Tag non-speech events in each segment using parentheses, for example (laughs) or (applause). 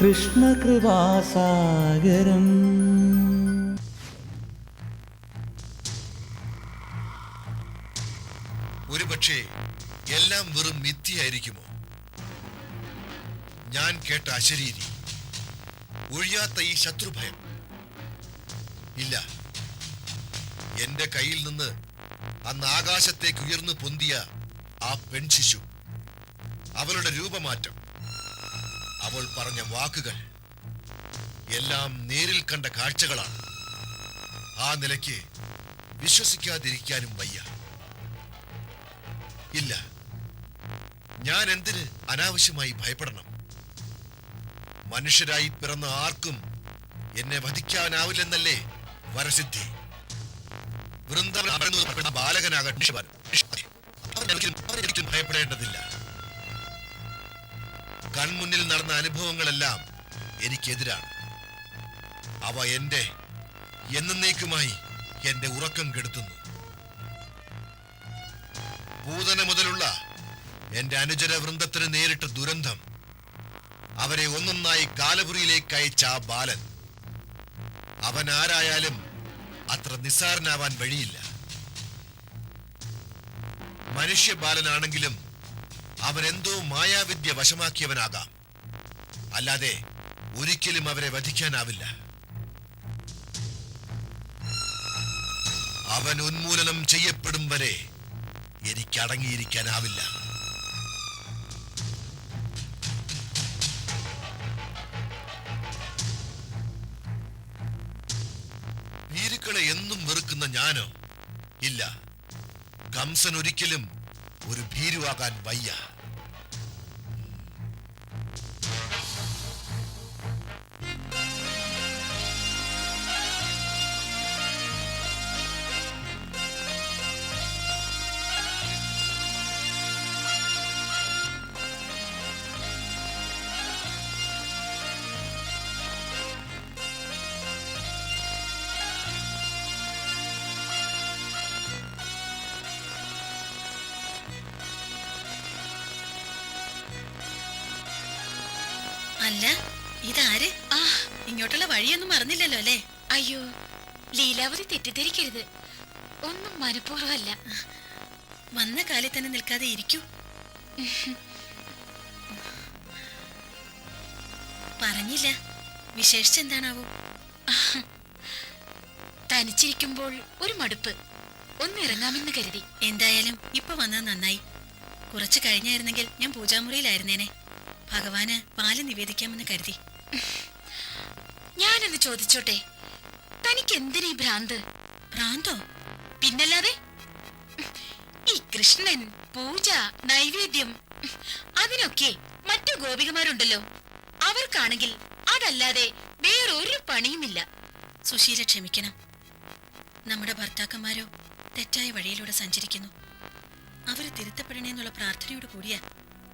കൃഷ്ണകൃപാസാഗരം ഒരുപക്ഷെ എല്ലാം വെറും മിഥ്യയായിരിക്കുമോ? ഞാൻ കേട്ട അശരീരി ഒഴിയാത്ത ഈ ശത്രുഭയം. ഇല്ല എന്റെ കയ്യിൽ നിന്ന് അന്ന് ആകാശത്തേക്ക് ഉയർന്നു പൊന്തിയ ആ പെൺശിശു അവളുടെ രൂപമാറ്റം. അവൾ പറഞ്ഞ വാക്കുകൾ എല്ലാം നേരിൽ കണ്ട കാഴ്ചകളാണ്. ആ നിലയ്ക്ക് വിശ്വസിക്കാതിരിക്കാനും വയ്യ. ഇല്ല ഞാൻ എന്തിന് അനാവശ്യമായി ഭയപ്പെടണം? മനുഷ്യരായി പിറന്ന ആർക്കും എന്നെ വധിക്കാനാവില്ലെന്നല്ലേ വരസിദ്ധി. വൃന്ദ ബാലകനാകട്ടെ ഭയപ്പെടേണ്ടതില്ല. കൺമുന്നിൽ നടന്ന അനുഭവങ്ങളെല്ലാം എനിക്കെതിരാണ്. അവ എന്റെ എന്നേക്കുമായി എന്റെ ഉറക്കം കെടുത്തുന്നു. പൂതന മുതലുള്ള എന്റെ അനുചര വൃന്ദത്തിന് നേരിട്ട ദുരന്തം അവരെ ഒന്നൊന്നായി കാലപുരിയിലേക്ക് അയച്ച ആ ബാലൻ അവൻ ആരായാലും അത്ര നിസ്സാരനാവാൻ വഴിയില്ല. മനുഷ്യ ബാലനാണെങ്കിലും അവൻ എന്തോ മായാവിദ്യ വശമാക്കിയവനാകാം. അല്ലാതെ ഒരിക്കലും അവരെ വധിക്കാനാവില്ല. അവൻ ഉന്മൂലനം ചെയ്യപ്പെടും വരെ എനിക്ക് അടങ്ങിയിരിക്കാനാവില്ല ഭീരുക്കളെ എന്നും വെറുക്കുന്ന ഞാനോ? ഇല്ല. കംസൻ ഒരിക്കലും ഒരു ഭീരുവാകാൻ വയ്യ. അല്ല ഇതാര്? ആ ഇങ്ങോട്ടുള്ള വഴിയൊന്നും മറന്നില്ലല്ലോ അല്ലേ? അയ്യോ ലീലാവതി തെറ്റിദ്ധരിക്കരുത്. ഒന്നും മനഃപൂർവമല്ല. വന്ന കാലിൽ തന്നെ നിൽക്കാതെ ഇരിക്കൂ. പറഞ്ഞില്ല. വിശേഷിച്ചെന്താണാവോ? തനിച്ചിരിക്കുമ്പോൾ ഒരു മടുപ്പ്. ഒന്നിറങ്ങാമെന്ന് കരുതി. എന്തായാലും ഇപ്പൊ വന്നത് നന്നായി. കുറച്ച് കഴിഞ്ഞായിരുന്നെങ്കിൽ ഞാൻ പൂജാമുറിയിലായിരുന്നേനെ. ഭഗവാന് പാൽ നിവേദിക്കാമെന്ന് കരുതി. ഞാനൊന്ന് ചോദിച്ചോട്ടെ തനിക്ക് എന്തിനീ ഭ്രാന്ത്? ഭ്രാന്തോ? പിന്നല്ലാതെ? ഈ കൃഷ്ണൻ പൂജ നൈവേദ്യം അതിനൊക്കെ മറ്റു ഗോപികമാരുണ്ടല്ലോ. അവർക്കാണെങ്കിൽ അതല്ലാതെ വേറൊരു പണിയുമില്ല. സുശീല ക്ഷമിക്കണം. നമ്മുടെ ഭർത്താക്കന്മാരോ തെറ്റായ വഴിയിലൂടെ സഞ്ചരിക്കുന്നു. അവർ തിരുത്തപ്പെടണേന്നുള്ള പ്രാർത്ഥനയോട് കൂടിയാ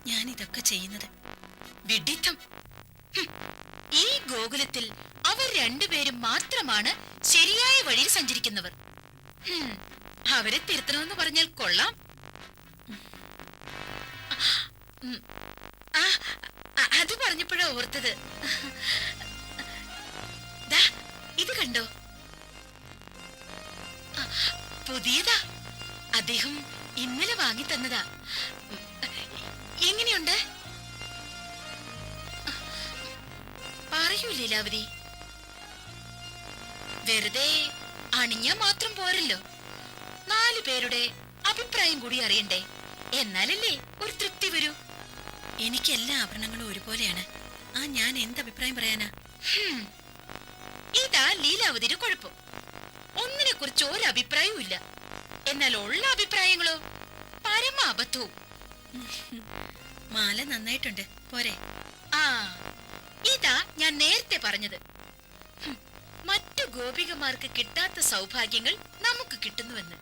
ഞാൻ ഇതൊക്കെ ചെയ്യുന്നത്. വിഡിത്തം. ഈ ഗോകുലത്തിൽ അവർ രണ്ടുപേരും മാത്രമാണ് ശരിയായ വഴിയിൽ സഞ്ചരിക്കുന്നവർ. അവരെ തിരുത്തണമെന്ന് പറഞ്ഞാൽ കൊള്ളാം. അത് പറഞ്ഞപ്പോഴാ ഓർത്തത്. ഇത് കണ്ടോ? പുതിയതാ. അദ്ദേഹം ഇന്നലെ വാങ്ങി തന്നതാ എങ്ങനെയുണ്ട്? പറയൂ ലീലാവതി. വെറുതെ അണിഞ്ഞ മാത്രം പോരല്ലോ. നാലു പേരുടെ അഭിപ്രായം കൂടി അറിയണ്ടേ? എന്നാലല്ലേ ഒരു തൃപ്തി വരൂ. എനിക്ക് എല്ലാ ആഭരണങ്ങളും ഒരുപോലെയാണ്. ആ ഞാൻ എന്ത് അഭിപ്രായം പറയാനാ? ഇതാ ലീലാവതിയുടെ കുഴപ്പം. ഒന്നിനെ കുറിച്ച് ഒരു അഭിപ്രായവും ഇല്ല എന്നാൽ ഉള്ള അഭിപ്രായങ്ങളോ പരമ അബദ്ധവും മാല നന്നായിട്ടുണ്ട്. പോരെ. ആ ഇതാ ഞാൻ നേരത്തെ പറഞ്ഞത്. മറ്റു ഗോപികമാർക്ക് കിട്ടാത്ത സൗഭാഗ്യങ്ങൾ നമുക്ക് കിട്ടുന്നുവെന്ന്.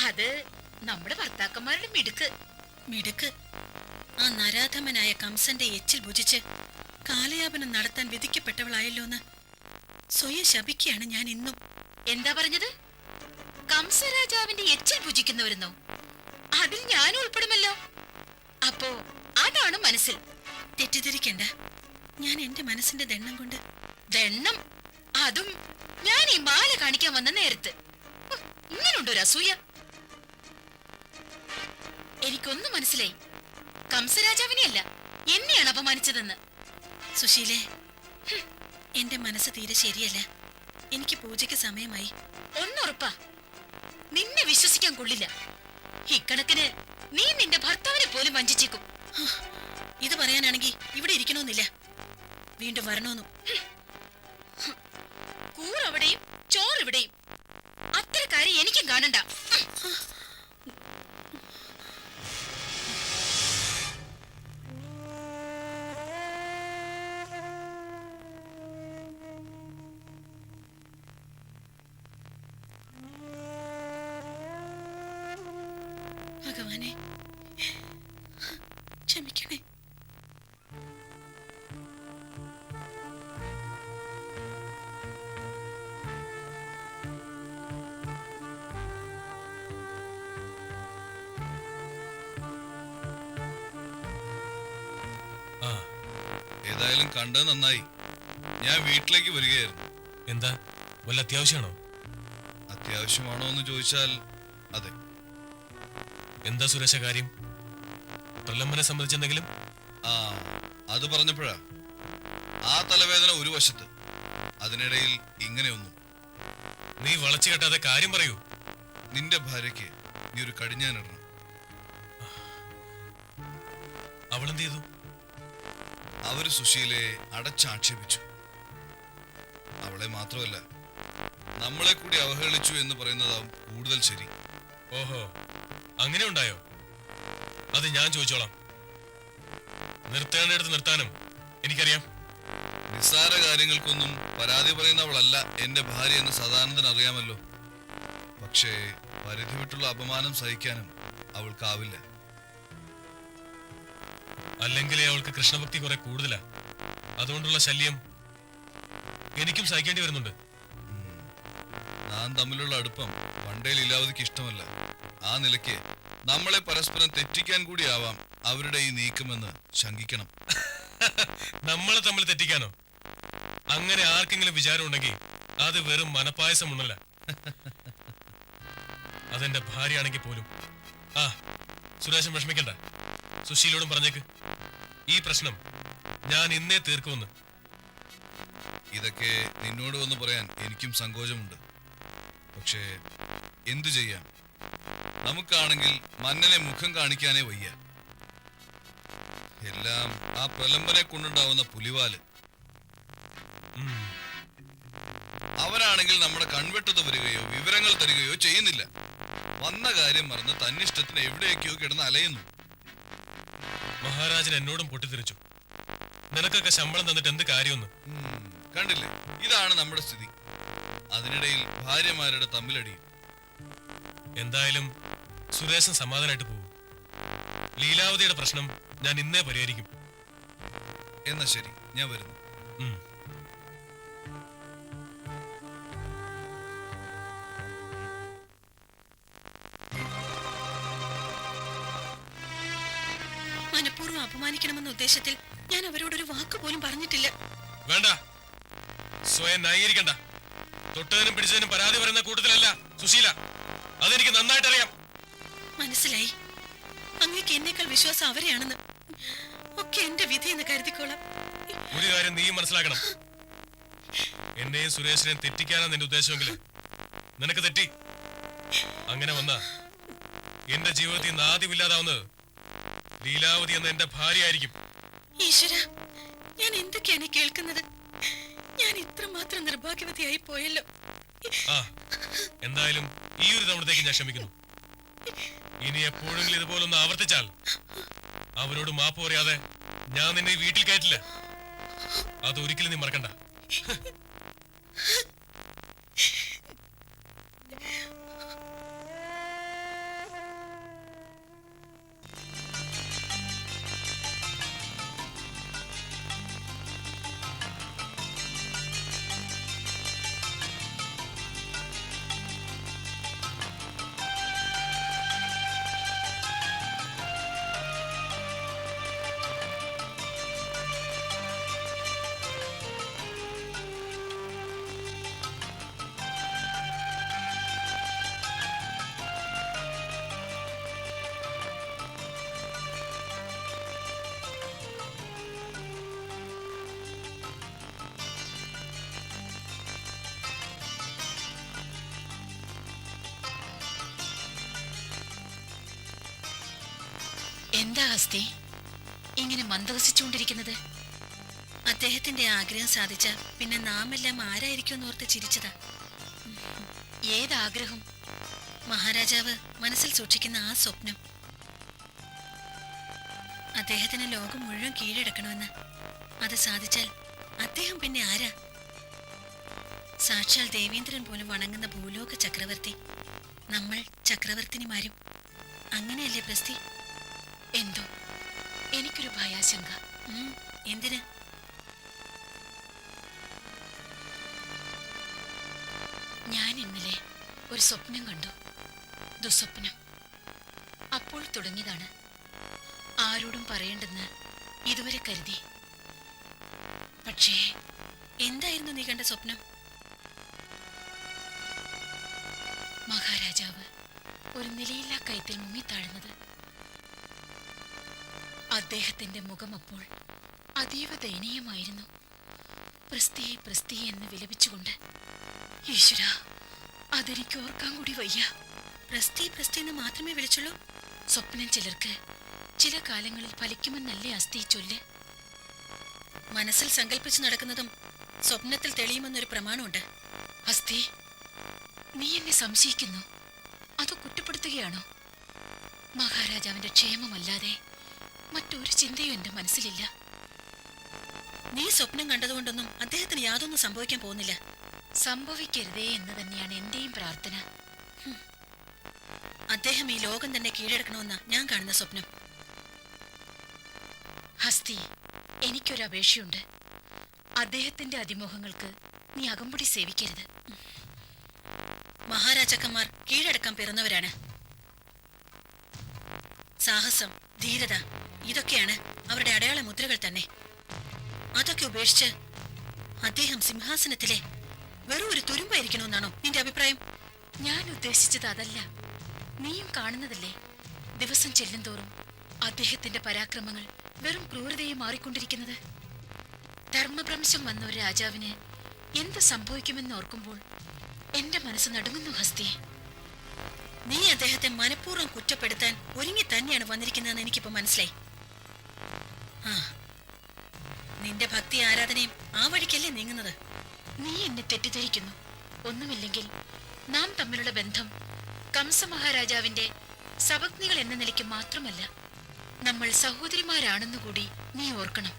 അത് നമ്മുടെ ഭർത്താക്കന്മാരുടെ മിടുക്ക്. മിടുക്ക്. ആ നരാധമനായ കംസന്റെ എച്ചിൽ ഭുജിച്ച് കാലയാപനം നടത്താൻ വിധിക്കപ്പെട്ടവളായല്ലോന്ന് സ്വയം ശപിക്കുകയാണ് ഞാൻ ഇന്നും. എന്താ പറഞ്ഞത്? കംസരാജാവിന്റെ എച്ചിൽ ഭുജിക്കുന്നവരെന്നോ? അതിൽ ഞാനും ഉൾപ്പെടുമല്ലോ. അപ്പോ അതാണ് മനസ്സിൽ. തെറ്റിദ്ധരിക്കണ്ട. ഞാൻ എന്റെ മനസ്സിന്റെ ദണ്ണം കൊണ്ട്. ദണ്ണം? അതും ഞാൻ ഈ മാല കാണിക്കാൻ വന്ന നേരത്ത്. ഇങ്ങനുണ്ടോ അസൂയ? എനിക്കൊന്നും മനസ്സിലായി. കംസരാജാവിനെയല്ല. എന്നെയാണ് അപമാനിച്ചതെന്ന്. സുശീലേ എന്റെ മനസ്സ് തീരെ ശരിയല്ല. എനിക്ക് പൂജയ്ക്ക് സമയമായി. ഒന്നുറപ്പാ. നിന്നെ വിശ്വസിക്കാൻ കൊള്ളില്ല. ഇക്കണക്കിന് നീ നിന്റെ ഭർത്താവിനെ പോലും വഞ്ചിച്ചേക്കും. ഇത് പറയാനാണെങ്കിൽ ഇവിടെ ഇരിക്കണമെന്നില്ല. വീണ്ടും വരണമെന്നും. കൂറവിടെയും ചോറിവിടെയും അത്തരക്കാരെ എനിക്കും കാണണ്ട. ഏതായാലും കണ്ടത് നന്നായി. ഞാൻ വീട്ടിലേക്ക് വരികയായിരുന്നു. എന്താ? വല്ല അത്യാവശ്യമാണോ? അത്യാവശ്യമാണോ എന്ന് ചോദിച്ചാൽ അതെ. എന്താ സുരേഷ കാര്യം? പ്രലംബനെ സംബന്ധിച്ചെന്തെങ്കിലും ആ അത് പറഞ്ഞപ്പോഴാ. ആ തലവേദന ഒരു വശത്ത് അതിനിടയിൽ ഇങ്ങനെയൊന്നും നീ വളച്ചു കെട്ടാതെ കാര്യം പറയൂ. നിന്റെ ഭാര്യയ്ക്ക് നീ ഒരു കടിഞ്ഞാനിടണം അവളെന്ത് ചെയ്തു? അവർ സുശീലയെ അടച്ചാക്ഷേപിച്ചു. അവളെ മാത്രമല്ല നമ്മളെ കൂടി അവഹേളിച്ചു എന്ന് പറയുന്നതാവും കൂടുതൽ ശരി. ഓഹോ അങ്ങനെ ഉണ്ടായോ? അത് ഞാൻ ചോദിച്ചോളാം. നിർത്തേണ്ടടുത്ത് നിർത്താനും എനിക്കറിയാം. നിസ്സാര കാര്യങ്ങൾക്കൊന്നും പരാതി പറയുന്നവളല്ല എന്റെ ഭാര്യ എന്ന് സദാനന്ദൻ അറിയാമല്ലോ. പക്ഷേ പരിധി വിട്ടുള്ള അപമാനം സഹിക്കാനും അവൾക്കാവില്ല. അല്ലെങ്കിലേ അവൾക്ക് കൃഷ്ണഭക്തി കുറെ കൂടുതലാ. അതുകൊണ്ടുള്ള ശല്യം എനിക്കും സഹിക്കേണ്ടി വരുന്നുണ്ട്. നാം തമ്മിലുള്ള അടുപ്പം പണ്ടേ ലീലാവതിക്ക് ഇഷ്ടമല്ല. ആ നിലയ്ക്ക് നമ്മളെ പരസ്പരം തെറ്റിക്കാൻ കൂടിയാവാം അവരുടെ ഈ നീക്കമെന്ന് ശങ്കിക്കണം. (laughs) നമ്മളെ തമ്മിൽ തെറ്റിക്കാനോ? അങ്ങനെ ആർക്കെങ്കിലും വിചാരം ഉണ്ടെങ്കിൽ അത് വെറും മനപ്പായസം ഉണ്ടല്ല (laughs) അതെന്റെ ഭാര്യയാണെങ്കിൽ പോലും. ആ സുരേഷൻ വിഷമിക്കണ്ട. സുശീലോടും പറഞ്ഞേക്ക്. ഈ പ്രശ്നം ഞാൻ ഇന്നേ തീർക്കുമെന്ന്. ഇതൊക്കെ നിന്നോട് വന്ന് പറയാൻ എനിക്കും സങ്കോചമുണ്ട്. പക്ഷേ എന്തു ചെയ്യാം നമുക്കാണെങ്കിൽ മന്നനെ മുഖം കാണിക്കാനേ വയ്യ. എല്ലാം ആ പ്രലംബനെ കൊണ്ടുണ്ടാവുന്ന പുലിവാൽ. അവനാണെങ്കിൽ നമ്മുടെ കൺവെട്ടത്ത് വരികയോ വിവരങ്ങൾ തരികയോ ചെയ്യുന്നില്ല. വന്ന കാര്യം മറന്ന് തന്നിഷ്ടത്തിന് എവിടെയൊക്കെയോ കിടന്ന് അലയുന്നു. മഹാരാജൻ എന്നോടും പൊട്ടിത്തെറിച്ചു. നിനക്കൊക്കെ ശമ്പളം തന്നിട്ട് എന്ത് കാര്യമൊന്നും? കണ്ടില്ലേ? ഇതാണ് നമ്മുടെ സ്ഥിതി. അതിനിടയിൽ ഭാര്യമാരുടെ തമ്മിലടിയും. എന്തായാലും സുരേഷൻ സമാധാനമായിട്ട് പോകും ലീലാവതിയുടെ പ്രശ്നം ഞാൻ ഇന്നേ പരിഹരിക്കും. എന്നാ ശരി ഞാൻ വരുന്നു. മനഃപൂർവം അപമാനിക്കണമെന്ന ഉദ്ദേശത്തിൽ ഞാൻ അവരോടൊരു വാക്ക് പോലും പറഞ്ഞിട്ടില്ല. വേണ്ട. സ്വയം ന്യായീകരിക്കണ്ട. തൊട്ടതിനും പിടിച്ചതിനും പരാതി പറയുന്ന കൂട്ടത്തിലല്ല സുശീല. അതെനിക്ക് നന്നായിട്ട് അറിയാം മനസ്സിലായി. അങ്ങേക്ക് എന്നേക്കാൾ വിശ്വാസം അവരെയാണെന്ന്. ഒക്കെ എന്റെ വിധി എന്ന് കരുതിക്കോളാം. ഒരു കാര്യം നീയും മനസ്സിലാക്കണം. എന്നെയും സുരേഷിനെയും തെറ്റിക്കാനാണ് നിന്റെ ഉദ്ദേശമെങ്കിൽ നിനക്ക് തെറ്റി. അങ്ങനെ വന്ന എന്റെ ജീവിതത്തിൽ നിന്ന് ആദ്യമില്ലാതാവുന്നത് ലീലാവതി എന്ന എന്റെ ഭാര്യ ആയിരിക്കും ഈശ്വര ഞാൻ എന്തൊക്കെയാണ് കേൾക്കുന്നത്? ഞാൻ ഇത്ര ഇത്രമാത്രം നിർഭാഗ്യവതിയായി പോയല്ലോ. ആ എന്തായാലും ഈ ഒരു തവണത്തേക്ക് ഞാൻ ക്ഷമിക്കുന്നു. ഇനി എപ്പോഴെങ്കിലും ഇതുപോലൊന്ന് ആവർത്തിച്ചാൽ അവരോട് മാപ്പ് പറയാതെ ഞാൻ നിന്നെ വീട്ടിൽ കയറ്റില്ല. അതൊരിക്കലും നീ മറക്കണ്ട. എന്താ ഹസ്തി? ഇങ്ങനെ മന്ദവസിച്ചുകൊണ്ടിരിക്കുന്നത് അദ്ദേഹത്തിന്റെ ആഗ്രഹം സാധിച്ച പിന്നെ നാം എല്ലാം ആരായിരിക്കും എന്നോർത്ത് ചിരിച്ചതാ. ഏതാഗ്രഹം? മഹാരാജാവ് മനസ്സിൽ സൂക്ഷിക്കുന്ന ആ സ്വപ്നം. അദ്ദേഹത്തിന് ലോകം മുഴുവൻ കീഴടക്കണമെന്ന്. അത് സാധിച്ചാൽ അദ്ദേഹം പിന്നെ ആരാ? സാക്ഷാൽ ദേവേന്ദ്രൻ പോലും വണങ്ങുന്ന ഭൂലോക ചക്രവർത്തി. നമ്മൾ ചക്രവർത്തിനിമാരും. അങ്ങനെയല്ലേ പ്രസ്തി എന്തോ? എനിക്കൊരു ഭയാശങ്ക. എന്തിന്? ഞാൻ ഇന്നലെ ഒരു സ്വപ്നം കണ്ടു. ദുസ്വപ്നം. അപ്പോൾ തുടങ്ങിയതാണ്. ആരോടും പറയേണ്ടെന്ന് ഇതുവരെ കരുതി. പക്ഷേ എന്തായിരുന്നു നീ കണ്ട സ്വപ്നം? മഹാരാജാവ് ഒരു നിലയില്ലാ കയത്തിൽ മുങ്ങിത്താഴുന്നത് അദ്ദേഹത്തിന്റെ മുഖം അപ്പോൾ അതീവ ദയനീയമായിരുന്നു. പ്രസ്തി പ്രസ്തി എന്ന് വിലപിച്ചുകൊണ്ട് ഈശ്വര അതെനിക്ക് ഓർക്കാൻ കൂടി വയ്യ. പ്രസ്തി പ്രസ്തി എന്ന് മാത്രമേ വിളിച്ചുള്ളൂ. സ്വപ്നം ചിലർക്ക് ചില കാലങ്ങളിൽ ഫലിക്കുമെന്നല്ലേ അസ്ഥി ചൊല്ല്. മനസ്സിൽ സങ്കല്പിച്ച് നടക്കുന്നതും സ്വപ്നത്തിൽ തെളിയുമെന്നൊരു പ്രമാണമുണ്ട്. അസ്ഥി നീ എന്നെ സംശയിക്കുന്നു. അതോ കുറ്റപ്പെടുത്തുകയാണോ? മഹാരാജാവിന്റെ ക്ഷേമമല്ലാതെ മറ്റൊരു ചിന്തയും എന്റെ മനസ്സിലില്ല. നീ സ്വപ്നം കണ്ടതുകൊണ്ടൊന്നും അദ്ദേഹത്തിന് യാതൊന്നും സംഭവിക്കാൻ പോകുന്നില്ല. സംഭവിക്കരുതേ എന്ന് തന്നെയാണ് എന്റെയും പ്രാർത്ഥന. അദ്ദേഹം ഈ ലോകം തന്നെ കീഴടക്കണമെന്ന ഞാൻ കാണുന്ന സ്വപ്നം. ഹസ്തി എനിക്കൊരു അപേക്ഷയുണ്ട്. അദ്ദേഹത്തിന്റെ അതിമോഹങ്ങൾക്ക് നീ അകമ്പടി സേവിക്കരുത്. മഹാരാജാക്കന്മാർ കീഴടക്കാൻ പിറന്നവരാണ്. സാഹസം ധീരത ഇതൊക്കെയാണ് അവരുടെ അടയാള മുദ്രകൾ തന്നെ. അതൊക്കെ ഉപേക്ഷിച്ച് അദ്ദേഹം സിംഹാസനത്തിലെ വെറും ഒരു തുരുമ്പായിരിക്കണമെന്നാണോ നിന്റെ അഭിപ്രായം? ഞാൻ ഉദ്ദേശിച്ചത് അതല്ല. നീയും കാണുന്നതല്ലേ? ദിവസം ചെല്ലുന്തോറും അദ്ദേഹത്തിന്റെ പരാക്രമങ്ങൾ വെറും ക്രൂരതയെ മാറിക്കൊണ്ടിരിക്കുന്നത്. ധർമ്മഭ്രംശം വന്ന ഒരു രാജാവിന് എന്ത് സംഭവിക്കുമെന്ന് ഓർക്കുമ്പോൾ എന്റെ മനസ്സ് നടുങ്ങുന്നു ഹസ്തി. നീ അദ്ദേഹത്തെ മനഃപൂർവം കുറ്റപ്പെടുത്താൻ ഒരുങ്ങി തന്നെയാണ് വന്നിരിക്കുന്നതെന്ന് എനിക്കിപ്പോ മനസ്സിലായി. നിന്റെ ഭക്തി ആരാധനയും ആ വഴിക്കല്ലേ നീങ്ങുന്നത്? നീ എന്നെ തെറ്റിദ്ധരിക്കുന്നു. ഒന്നുമില്ലെങ്കിൽ നാം തമ്മിലുള്ള ബന്ധം കംസമഹാരാജാവിന്റെ സപത്നികൾ എന്ന നിലയ്ക്ക് മാത്രമല്ല നമ്മൾ സഹോദരിമാരാണെന്നുകൂടി നീ ഓർക്കണം.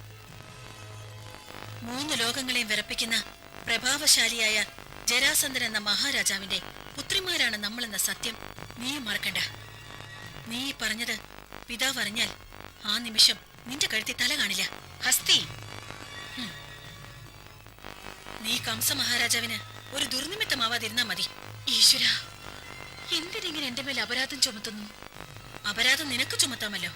മൂന്ന് ലോകങ്ങളെയും വിറപ്പിക്കുന്ന പ്രഭാവശാലിയായ ജരാസന്ധൻ എന്ന മഹാരാജാവിന്റെ പുത്രിമാരാണ് നമ്മളെന്ന സത്യം നീ മറക്കണ്ട. നീ പറഞ്ഞത് പിതാവ് അറിഞ്ഞാൽ ആ നിമിഷം നിന്റെ കഴുത്തി തല കാണില്ല. ഹസ്തി. നീ കംസ മഹാരാജാവിന് ഒരു ദുർനിമിത്തമാവാതിരുന്നാ മതി. ഈശ്വര എന്തിനിങ്ങനെ എന്റെ മേൽ അപരാധം ചുമത്തുന്നു? അപരാധം നിനക്ക് ചുമത്താമല്ലോ.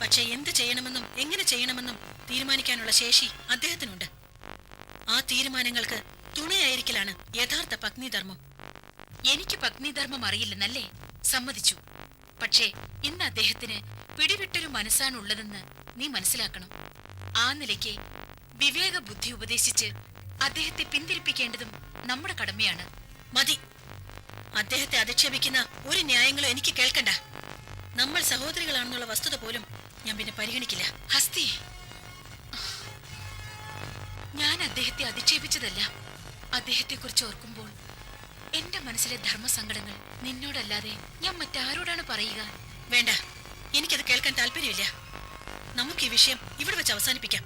പക്ഷെ എന്ത് ചെയ്യണമെന്നും എങ്ങനെ ചെയ്യണമെന്നും തീരുമാനിക്കാനുള്ള ശേഷി അദ്ദേഹത്തിനുണ്ട്. ആ തീരുമാനങ്ങൾക്ക് തുണയായിരിക്കലാണ് യഥാർത്ഥ പത്നിധർമ്മം. എനിക്ക് പത്നിധർമ്മം അറിയില്ലെന്നല്ലേ സമ്മതിച്ചു. പക്ഷേ ഇന്ന് അദ്ദേഹത്തിന് പിടിവിട്ടൊരു മനസ്സാണ് ഉള്ളതെന്ന് നീ മനസ്സിലാക്കണം. ആ നിലയ്ക്ക് വിവേക ബുദ്ധി ഉപദേശിച്ച് അദ്ദേഹത്തെ പിന്തിരിപ്പിക്കേണ്ടതും നമ്മുടെ കടമയാണ്. മതി. അദ്ദേഹത്തെ അധിക്ഷേപിക്കുന്ന ഒരു ന്യായങ്ങളും എനിക്ക് കേൾക്കണ്ട. നമ്മൾ സഹോദരികളാണെന്നുള്ള വസ്തുത പോലും ഞാൻ പിന്നെ പരിഗണിക്കില്ല. ഹസ്തി. ഞാൻ അദ്ദേഹത്തെ അധിക്ഷേപിച്ചതല്ല. അദ്ദേഹത്തെക്കുറിച്ച് ഓർക്കുമ്പോൾ എന്റെ മനസ്സിലെ ധർമ്മസങ്കടങ്ങൾ നിന്നോടല്ലാതെ ഞാൻ മറ്റാരോടാണ് പറയുക? വേണ്ട. എനിക്കത് കേൾക്കാൻ താല്പര്യമില്ല. നമുക്ക് ഈ വിഷയം ഇവിടെ വെച്ച് അവസാനിപ്പിക്കാം.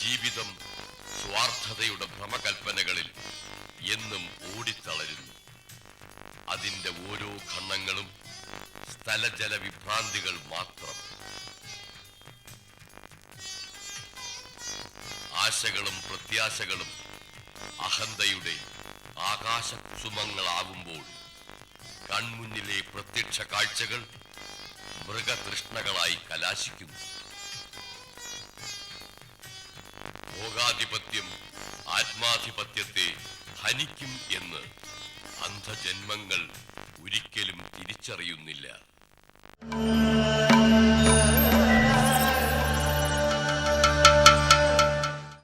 ജീവിതം സ്വാർത്ഥതയുടെ ഭ്രമകൽപ്പനകളിൽ എന്നും ഓടിത്തളരുന്നു. അതിന്റെ ഓരോ ഖണ്ണങ്ങളും സ്ഥലജല വിഭ്രാന്തികൾ മാത്രം. ആശകളും പ്രത്യാശകളും അഹന്തയുടെ ആകാശ കുസുമങ്ങളാകുമ്പോൾ കൺമുന്നിലെ പ്രത്യക്ഷ കാഴ്ചകൾ മൃഗതൃഷ്ണകളായി കലാശിക്കുന്നു ഭോഗാധിപത്യം ആത്മാധിപത്യത്തെ ഹനിക്കും എന്ന് അന്ധജന്മങ്ങൾ ഒരിക്കലും തിരിച്ചറിയുന്നില്ല.